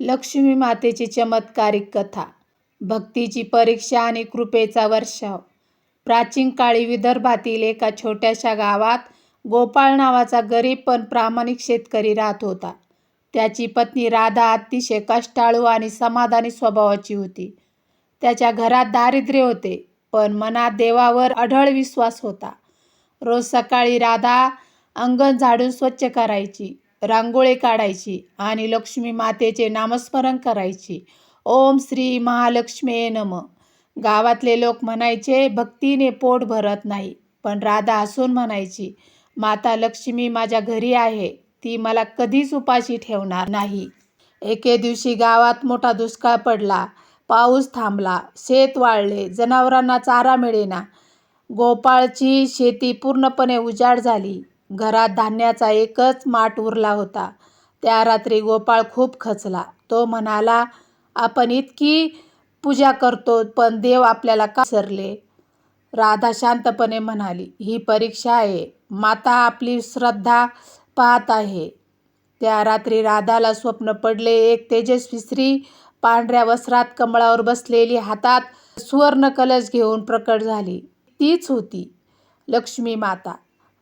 लक्ष्मी मातेची चमत्कारिक कथा भक्तीची परीक्षा आणि कृपेचा वर्षाव. प्राचीन काळी विदर्भातील एका छोट्याशा गावात गोपाळ नावाचा गरीब पण प्रामाणिक शेतकरी राहत होता. त्याची पत्नी राधा अतिशय कष्टाळू आणि समाधानी स्वभावाची होती. त्याच्या घरात दारिद्र्य होते पण मनात देवावर अढळ विश्वास होता. रोज सकाळी राधा अंगण झाडून स्वच्छ करायची. रांगोळी काढायची आणि लक्ष्मी मातेचे नामस्मरण करायची. ओम श्री महालक्ष्मी नम. गावातले लोक म्हणायचे भक्तीने पोट भरत नाही. पण राधा असून म्हणायची माता लक्ष्मी माझ्या घरी आहे. ती मला कधीच उपाशी ठेवणार नाही. एके दिवशी गावात मोठा दुष्काळ पडला. पाऊस थांबला. शेत वाळले. जनावरांना चारा मिळेना. गोपाळची शेती पूर्णपणे उजाड झाली. घरात धान्याचा एकच माठ उरला होता. त्या रात्री गोपाळ खूप खचला. तो म्हणाला आपण इतकी पूजा करतो पण देव आपल्याला का सरले राधा शांतपणे म्हणाली ही परीक्षा आहे. माता आपली श्रद्धा पाहत आहे. त्या रात्री राधाला स्वप्न पडले. एक तेजस्वी स्त्री पांढऱ्या वस्त्रात कमळावर बसलेली हातात सुवर्ण कलश घेऊन प्रकट झाली. तीच होती लक्ष्मी माता.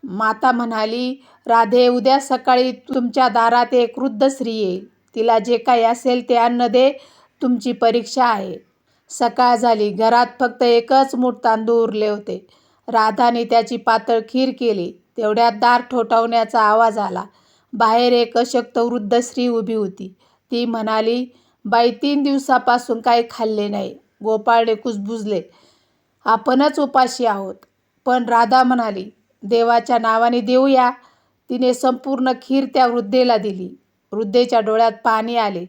माता म्हणाली राधे उद्या सकाळी तुमच्या दारात एक वृद्ध स्त्री येईल. तिला जे काही असेल ते अन्न दे तुमची परीक्षा आहे. सकाळ झाली. घरात फक्त एकच मूठ तांदूळ उरले होते. राधाने त्याची पातळ खीर केली. तेवढ्यात दार ठोठावण्याचा आवाज आला. बाहेर एक अशक्त वृद्ध स्त्री उभी होती. ती म्हणाली बाई तीन दिवसापासून काही खाल्ले नाही. गोपाळने कुजबुजले. आपणच उपाशी आहोत. पण राधा म्हणाली देवाच्या नावाने देऊया. तिने संपूर्ण खीर त्या वृद्धेला दिली. वृद्धेच्या डोळ्यात पाणी आले.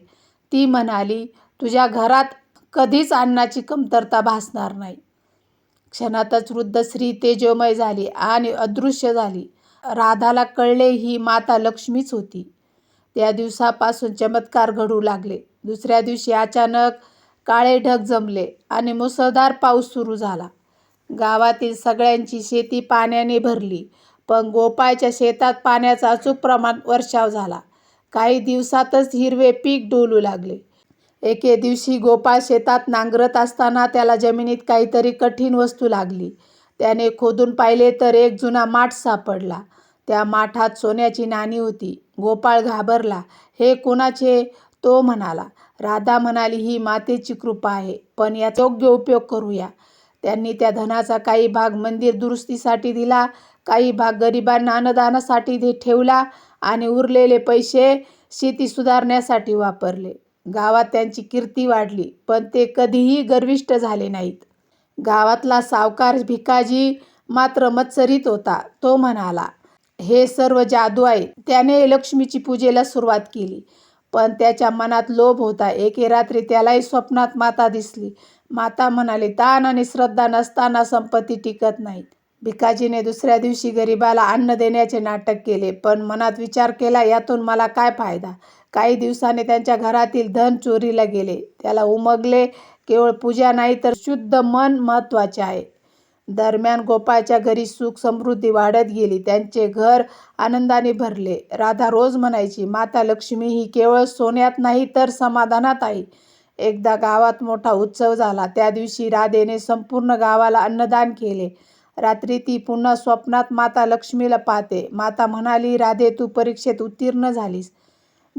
ती म्हणाली तुझ्या घरात कधीच अन्नाची कमतरता भासणार नाही. क्षणातच वृद्ध स्त्री तेजोमय झाली आणि अदृश्य झाली. राधाला कळले ही माता लक्ष्मीच होती. त्या दिवसापासून चमत्कार घडू लागले. दुसऱ्या दिवशी अचानक काळे ढग जमले आणि मुसळधार पाऊस सुरू झाला. गावातील सगळ्यांची शेती पाण्याने भरली. पण गोपाळच्या शेतात पाण्याचा अचूक प्रमाण वर्षाव झाला. काही दिवसातच हिरवे पीक डोलू लागले. एके दिवशी गोपाळ शेतात नांगरत असताना त्याला जमिनीत काहीतरी कठीण वस्तू लागली. त्याने खोदून पाहिले तर एक जुना माठ सापडला. त्या माठात सोन्याची नाणी होती. गोपाळ घाबरला. हे कोणाचे? तो म्हणाला. राधा म्हणाली ही मातेची कृपा आहे. पण याचा योग्य उपयोग करूया. त्यांनी त्या धनाचा काही भाग मंदिर दुरुस्तीसाठी दिला काही भाग गरिबांना अन्नदानासाठी दे ठेवला आणि उरलेले पैसे शेती सुधारण्यासाठी वापरले. गावात त्यांची कीर्ती वाढली पण ते कधीही गर्विष्ट झाले नाहीत. गावातला सावकार भिकाजी मात्र मत्सरीत होता तो म्हणाला हे सर्व जादू आहे त्याने लक्ष्मीची पूजेला सुरुवात केली. पण त्याच्या मनात लोभ होता. एके रात्री त्यालाही स्वप्नात माता दिसली. माता म्हणाली दान आणि श्रद्धा नसताना संपत्ती टिकत नाहीत. भिकाजीने दुसऱ्या दिवशी गरिबाला अन्न देण्याचे नाटक केले पण मनात विचार केला यातून मला काय फायदा? काही दिवसांनी त्यांच्या घरातील धन चोरीला गेले. त्याला उमगले केवळ पूजा नाही तर शुद्ध मन महत्त्वाचे आहे. दरम्यान गोपाळच्या घरी सुख समृद्धी वाढत गेली. त्यांचे घर आनंदाने भरले. राधा रोज म्हणायची माता लक्ष्मी ही केवळ सोन्यात नाही तर समाधानात आहे. एकदा गावात मोठा उत्सव झाला. त्या दिवशी राधेने संपूर्ण गावाला अन्नदान केले. रात्री ती पुन्हा स्वप्नात माता लक्ष्मीला पाहते. माता म्हणाली राधे तू परीक्षेत उत्तीर्ण झालीस.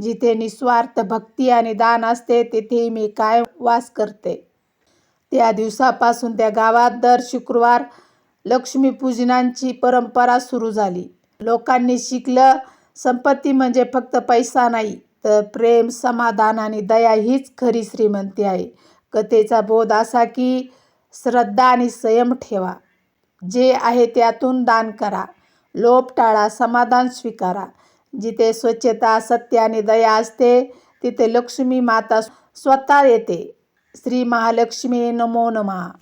जिथे निस्वार्थ भक्ती आणि दान असते तेथेही मी काय वास करते. त्या दिवसापासून त्या गावात दर शुक्रवार लक्ष्मीपूजनांची परंपरा सुरू झाली. लोकांनी शिकलं संपत्ती म्हणजे फक्त पैसा नाही तर प्रेम समाधान आणि दया हीच खरी श्रीमंती आहे. कथेचा बोध असा की श्रद्धा आणि संयम ठेवा. जे आहे त्यातून दान करा. लोभ टाळा समाधान स्वीकारा. जिथे स्वच्छता सत्य आणि दया असते तिथे लक्ष्मी माता स्वतः येते. श्री महालक्ष्मी नमो नमः.